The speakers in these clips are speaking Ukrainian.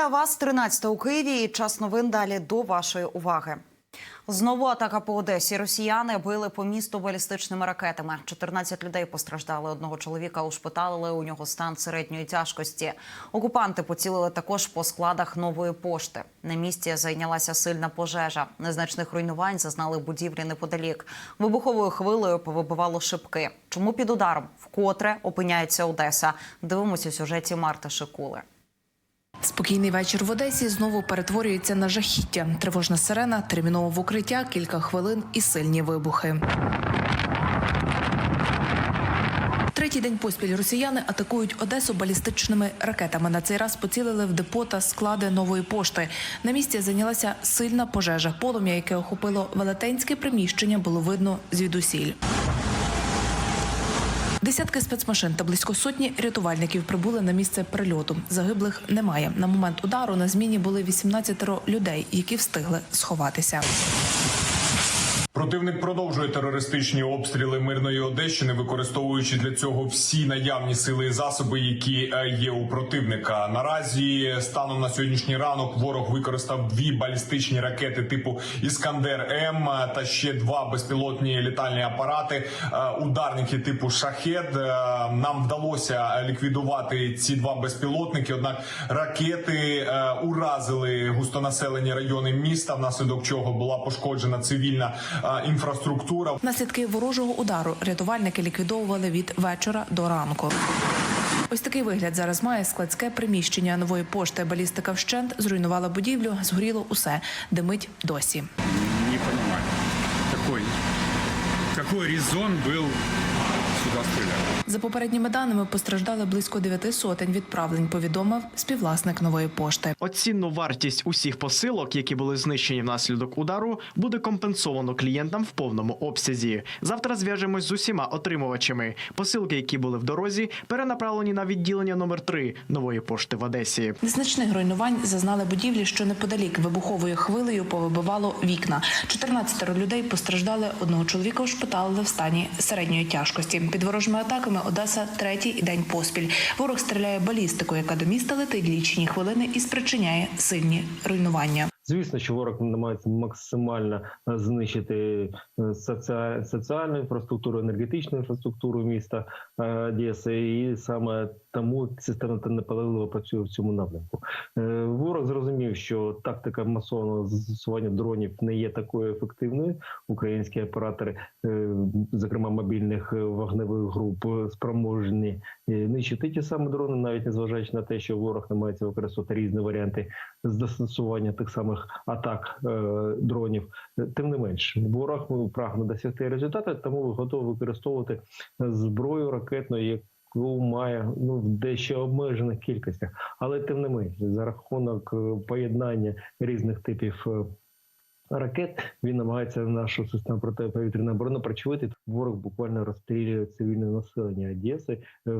Вітаю вас 13 у Києві. І час новин далі до вашої уваги. Знову атака по Одесі. Росіяни били по місту балістичними ракетами. 14 людей постраждали. Одного чоловіка ушпиталили. У нього стан середньої тяжкості. Окупанти поцілили також по складах нової пошти. На місці зайнялася сильна пожежа. Незначних руйнувань зазнали будівлі неподалік. Вибуховою хвилею повибивало шибки. Чому під ударом вкотре опиняється Одеса? Дивимося у сюжеті Марти Шикули. Спокійний вечір в Одесі знову перетворюється на жахіття. Тривожна сирена, терміново в укриття, кілька хвилин і сильні вибухи. Третій день поспіль росіяни атакують Одесу балістичними ракетами. На цей раз поцілили в депо та склади нової пошти. На місці зайнялася сильна пожежа. Полум'я, яке охопило велетенське приміщення, було видно звідусіль. Десятки спецмашин та близько сотні рятувальників прибули на місце прильоту. Загиблих немає. На момент удару на зміні були 18 людей, які встигли сховатися. Противник продовжує терористичні обстріли мирної Одещини, використовуючи для цього всі наявні сили і засоби, які е, є у противника. Наразі станом на сьогоднішній ранок ворог використав дві балістичні ракети типу Іскандер М та ще два безпілотні літальні апарати, е, ударники типу Шахед. Е, Нам вдалося ліквідувати ці два безпілотники. Однак ракети уразили густонаселені райони міста, внаслідок чого була пошкоджена цивільна інфраструктура. Наслідки ворожого удару рятувальники ліквідовували від вечора до ранку. Ось такий вигляд зараз має складське приміщення нової пошти. Балістика вщент зруйнувала будівлю, згоріло усе, димить досі. не розумію, який, какой резон был сюда стрелять. За попередніми даними постраждали близько дев'яти сотень відправлень. Повідомив співвласник нової пошти. Оцінну вартість усіх посилок, які були знищені внаслідок удару, буде компенсовано клієнтам в повному обсязі. Завтра зв'яжемось з усіма отримувачами. Посилки, які були в дорозі, перенаправлені на відділення номер 3 нової пошти в Одесі. Незначних руйнувань зазнали будівлі, що неподалік вибуховою хвилею повибивало вікна. 14 людей постраждали. Одного чоловіка ушпиталили в стані середньої тяжкості. Під ворожими атаками Одеса третій день поспіль. Ворог стріляє балістикою, яка до міста летить лічені хвилини і спричиняє сильні руйнування. Звісно, що ворог намагається максимально е, знищити е, соціальну інфраструктуру, енергетичну інфраструктуру міста е, Одеси, і саме тому система та наполегливо працює в цьому напрямку. Ворог зрозумів, що тактика масового застосування дронів не є такою ефективною. Українські оператори, зокрема мобільних вогневих груп, спроможні нищити ті самі дрони, навіть незважаючи на те, що ворог намагається використовувати різні варіанти застосування тих самих атак е, дронів. Е, Тим не менш, ворог прагне досягти результату, тому готовий використовувати е, зброю ракетну, яку має ну в дещо обмежених кількостях, але тим не менш, за рахунок е, поєднання різних типів. Ракет він намагається нашу систему протиповітряної оборони прочувати. Ворог буквально розстрілює цивільне населення Одеси, е,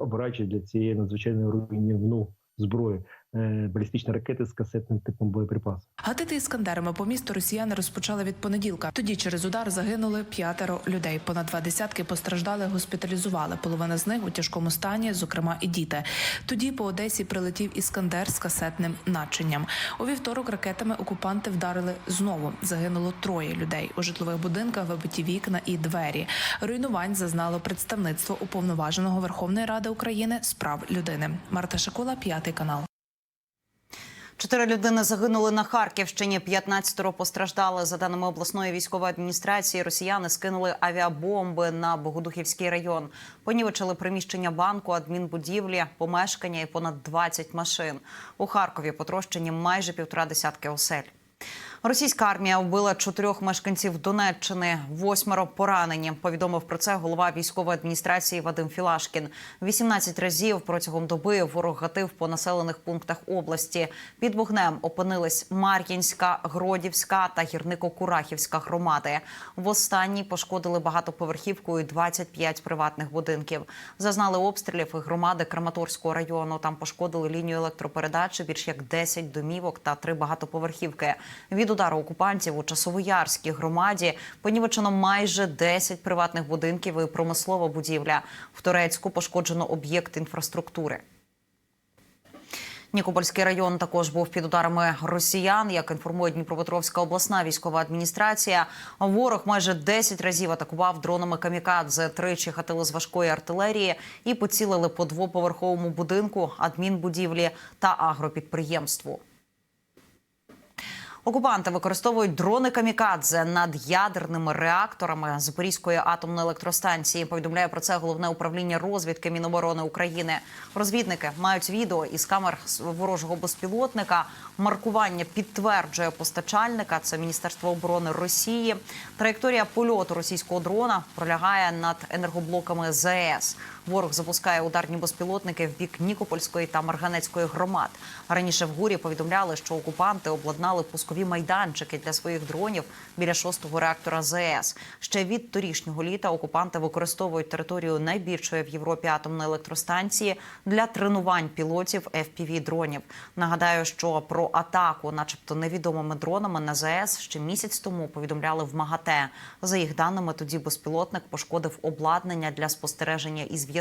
обираючи для цієї надзвичайно руйнівну зброю балістичні ракети з касетним типом боєприпасу. Гатити іскандерами по місту росіяни розпочали від понеділка. Тоді через удар загинули п'ятеро людей. Понад два десятки постраждали, госпіталізували. Половина з них у тяжкому стані, зокрема і діти. Тоді по Одесі прилетів іскандер з касетним начинням. У вівторок ракетами окупанти вдарили знову. Загинуло троє людей. У житлових будинках вибиті вікна і двері. Руйнувань зазнало представництво уповноваженого Верховної Ради України з прав людини. Марта Шакула, п'ятий канал. Чотири людини загинули на Харківщині. 15 постраждали. За даними обласної військової адміністрації, росіяни скинули авіабомби на Богодухівський район. Понівечили приміщення банку, адмінбудівлі, помешкання і понад 20 машин. У Харкові потрощені майже півтора десятки осель. Російська армія вбила чотирьох мешканців Донеччини. Восьмеро поранені. Повідомив про це голова військової адміністрації Вадим Філашкін. 18 разів протягом доби ворог гатив по населених пунктах області. Під вогнем опинились Мар'їнська, Гродівська та Гірнико-Курахівська громади. В останній пошкодили багатоповерхівку і 25 приватних будинків. Зазнали обстрілів і громади Краматорського району. Там пошкодили лінію електропередачі, більш як 10 домівок та три багатоповерхівки. Від удару окупантів у Часовоярській громаді понівечено майже 10 приватних будинків і промислова будівля. В Турецьку пошкоджено об'єкт інфраструктури. Нікопольський район також був під ударами росіян. Як інформує Дніпропетровська обласна військова адміністрація, ворог майже 10 разів атакував дронами камікадзе. Тричі хатили з важкої артилерії і поцілили по двоповерховому будинку, адмінбудівлі та агропідприємству. Окупанти використовують дрони камікадзе над ядерними реакторами Запорізької атомної електростанції. Повідомляє про це головне управління розвідки Міноборони України. Розвідники мають відео із камер ворожого безпілотника. Маркування підтверджує постачальника. Це Міністерство оборони Росії. Траєкторія польоту російського дрона пролягає над енергоблоками ЗАЕС. Ворог запускає ударні безпілотники в бік Нікопольської та Марганецької громад. Раніше в гурі повідомляли, що окупанти обладнали пускові майданчики для своїх дронів біля шостого реактора ЗАЕС. Ще від торішнього літа окупанти використовують територію найбільшої в Європі атомної електростанції для тренувань пілотів fpv дронів. Нагадаю, що про атаку, начебто невідомими дронами на ЗАЕС, ще місяць тому повідомляли в МАГАТЕ. За їх даними, тоді безпілотник пошкодив обладнання для спостереження і зв'язку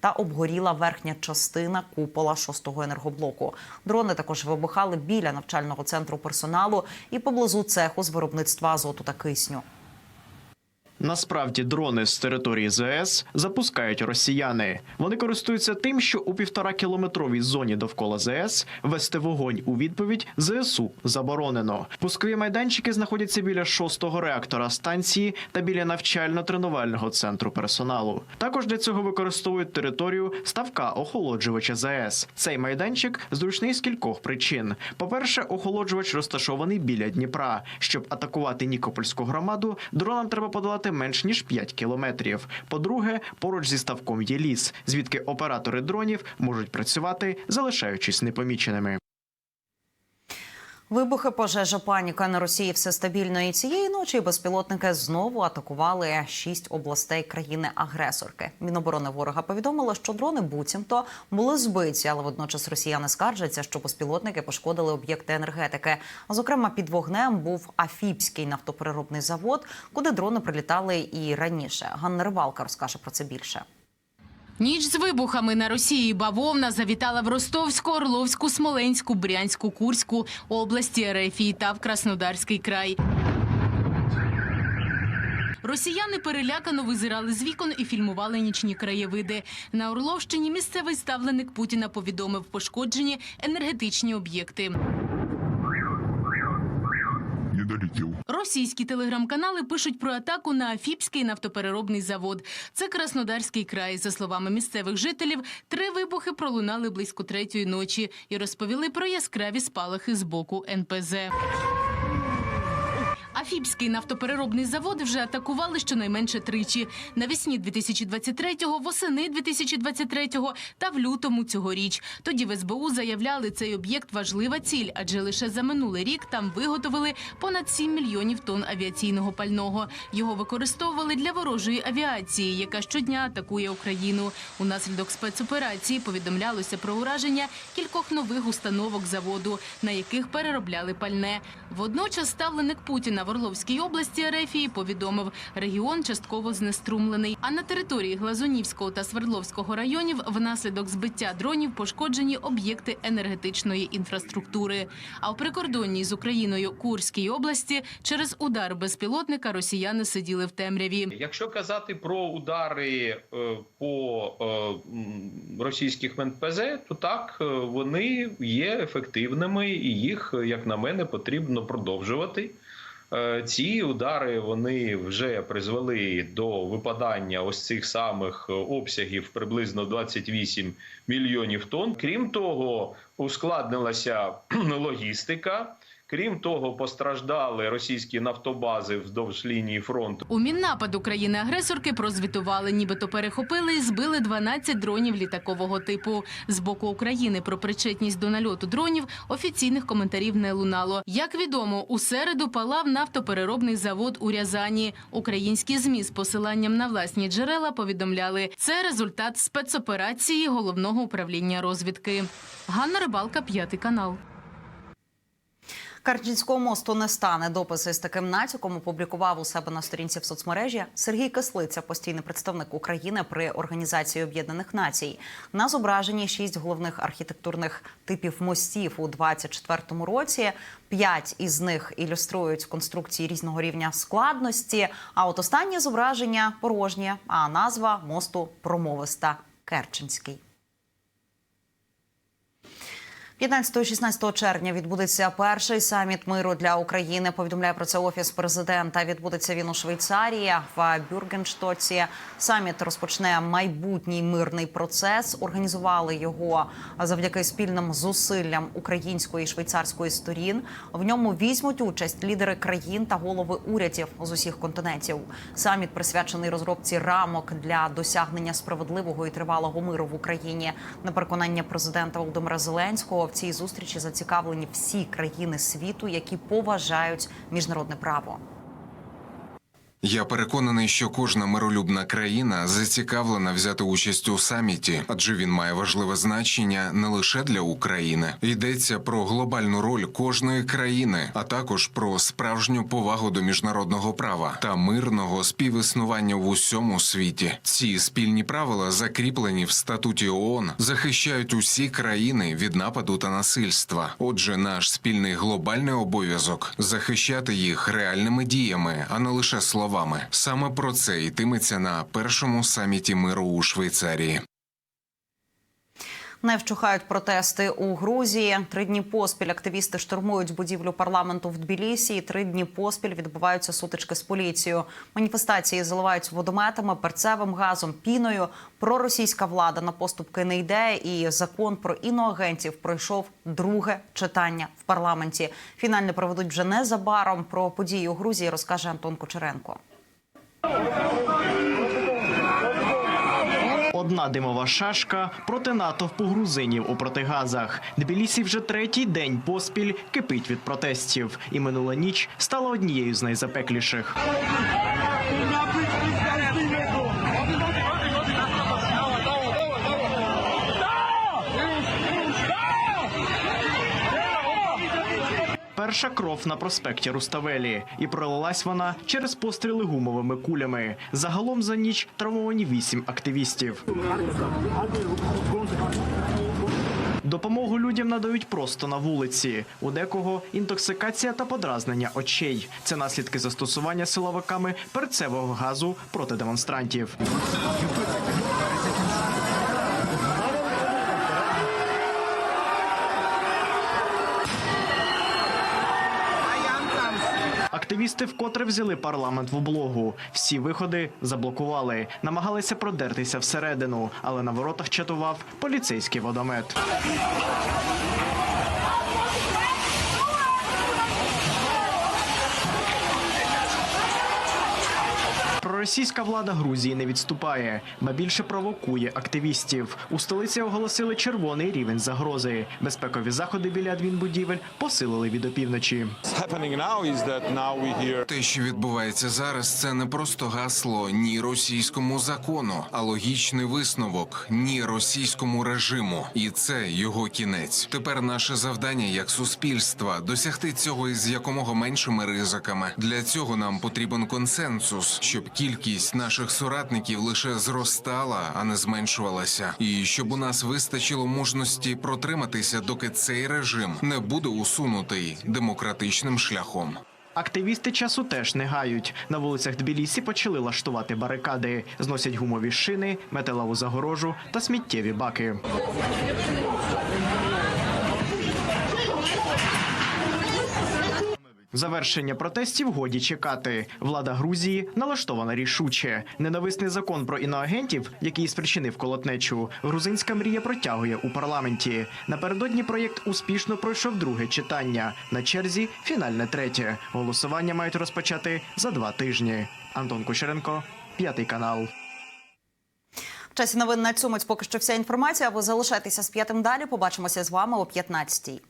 та обгоріла верхня частина купола шостого енергоблоку. Дрони також вибухали біля навчального центру персоналу і поблизу цеху з виробництва азоту та кисню. Насправді дрони з території ЗС запускають росіяни. Вони користуються тим, що у півтора кілометровій зоні довкола ЗС вести вогонь у відповідь ЗСУ заборонено. Пускові майданчики знаходяться біля шостого реактора станції та біля навчально-тренувального центру персоналу. Також для цього використовують територію ставка охолоджувача ЗС. Цей майданчик зручний з кількох причин. По-перше, охолоджувач розташований біля Дніпра. Щоб атакувати Нікопольську громаду, дронам треба подолати менш ніж 5 кілометрів. По-друге, поруч зі ставком є ліс, звідки оператори дронів можуть працювати, залишаючись непоміченими. Вибухи, пожежа, паніка на Росії все стабільно. І цієї ночі безпілотники знову атакували шість областей країни-агресорки. Міноборони ворога повідомило, що дрони буцімто були збиті, але водночас росіяни скаржаться, що безпілотники пошкодили об'єкти енергетики. Зокрема, під вогнем був Афіпський нафтопереробний завод, куди дрони прилітали і раніше. Ганна Рибалка розкаже про це більше. Ніч з вибухами на Росії бавовна завітала в Ростовську, Орловську, Смоленську, Брянську, Курську області РФ та в Краснодарський край. Росіяни перелякано визирали з вікон і фільмували нічні краєвиди. На Орловщині місцевий ставленик Путіна повідомив пошкоджені енергетичні об'єкти. не долетел. Російські телеграм-канали пишуть про атаку на Афіпський нафтопереробний завод. Це Краснодарський край. За словами місцевих жителів, три вибухи пролунали близько третьої ночі і розповіли про яскраві спалахи з боку НПЗ. Афіпський нафтопереробний завод вже атакували щонайменше тричі. Навесні 2023-го, восени 2023-го та в лютому цьогоріч. Тоді в СБУ заявляли, цей об'єкт важлива ціль, адже лише за минулий рік там виготовили понад 7 мільйонів тонн авіаційного пального. Його використовували для ворожої авіації, яка щодня атакує Україну. Унаслідок спецоперації повідомлялося про ураження кількох нових установок заводу, на яких переробляли пальне. Водночас ставленик Путіна Орловській області Ерефії повідомив, регіон частково знеструмлений. А на території Глазунівського та Свердловського районів внаслідок збиття дронів пошкоджені об'єкти енергетичної інфраструктури. А в прикордонній з Україною Курській області через удар безпілотника росіяни сиділи в темряві. Якщо казати про удари е, по е, російських МНПЗ, то так е, вони є ефективними, і їх, як на мене, потрібно продовжувати. Е, Ці удари вони вже призвели до випадання ось цих самих обсягів приблизно 28 мільйонів тонн. Крім того, ускладнилася логістика. Крім того, постраждали російські нафтобази вздовж лінії фронту. У міннападу країни-агресорки прозвітували, нібито перехопили і збили 12 дронів літакового типу. З боку України про причетність до нальоту дронів офіційних коментарів не лунало. Як відомо, у середу палав нафтопереробний завод у Рязані. Українські змі з посиланням на власні джерела повідомляли, це результат спецоперації головного управління розвідки. Ганна Рибалка, п'ятий канал. Карчинського мосту не стане. Дописи з таким натяком опублікував у себе на сторінці в соцмережі Сергій Кислиця, постійний представник України при Організації Об'єднаних Націй. На зображенні шість головних архітектурних типів мостів у 24-му році. П'ять із них ілюструють конструкції різного рівня складності. А от останнє зображення порожнє, а назва мосту промовиста Керченський. 15-16 червня відбудеться перший саміт миру для України. Повідомляє про це офіс президента. Відбудеться він у Швейцарії в Бюргенштоці. Саміт розпочне майбутній мирний процес. Організували його завдяки спільним зусиллям української і швейцарської сторін. В ньому візьмуть участь лідери країн та голови урядів з усіх континентів. Саміт присвячений розробці рамок для досягнення справедливого і тривалого миру в Україні. На переконання президента Володимира Зеленського в цій зустрічі зацікавлені всі країни світу, які поважають міжнародне право. Я переконаний, що кожна миролюбна країна зацікавлена взяти участь у саміті, адже він має важливе значення не лише для України. Йдеться про глобальну роль кожної країни, а також про справжню повагу до міжнародного права та мирного співіснування в усьому світі. Ці спільні правила, закріплені в статуті ООН, захищають усі країни від нападу та насильства. Отже, наш спільний глобальний обов'язок захищати їх реальними діями, а не лише словами. Саме про це йтиметься на першому саміті миру у Швейцарії. Не вщухають протести у Грузії. Три дні поспіль активісти штурмують будівлю парламенту в Тбілісі. І три дні поспіль відбуваються сутички з поліцією. Маніфестації заливають водометами, перцевим газом, піною. Проросійська влада на поступки не йде. І закон про іноагентів пройшов друге читання в парламенті. Фінальне проведуть вже незабаром. Про події у Грузії розкаже Антон Кучеренко. Одна димова шашка проти натовпу грузинів у протигазах. Тбілісі вже третій день поспіль кипить від протестів. І минула ніч стала однією з найзапекліших. Перша кров на проспекті Руставелі, і пролилась вона через постріли гумовими кулями. Загалом за ніч травмовані вісім активістів. Допомогу людям надають просто на вулиці. У декого інтоксикація та подразнення очей. Це наслідки застосування силовиками перцевого газу проти демонстрантів. Активісти вкотре взяли парламент в облогу. Всі виходи заблокували, намагалися продертися всередину, але на воротах чатував поліцейський водомет. Проросійська влада Грузії не відступає, ба більше провокує активістів. У столиці оголосили червоний рівень загрози. Безпекові заходи біля адмінбудівель посилили від опівночі. Те, що відбувається зараз, це не просто гасло ні російському закону, а логічний висновок ні російському режиму. І це його кінець. Тепер наше завдання як суспільства досягти цього із якомога меншими ризиками. Для цього нам потрібен консенсус, щоб кількість наших соратників лише зростала, а не зменшувалася, і щоб у нас вистачило мужності протриматися, доки цей режим не буде усунутий демократичним шляхом. Активісти часу теж не гають. На вулицях Тбілісі почали лаштувати барикади, зносять гумові шини, металеву загорожу та сміттєві баки. Завершення протестів годі чекати. Влада Грузії налаштована рішуче. Ненависний закон про іноагентів, який спричинив колотнечу, грузинська мрія протягує у парламенті. Напередодні проєкт успішно пройшов друге читання. На черзі фінальне третє. Голосування мають розпочати за два тижні. Антон Кучеренко, п'ятий канал. В часі новин на цьому поки що вся інформація. Ви залишайтеся з п'ятим далі. Побачимося з вами о 15-й.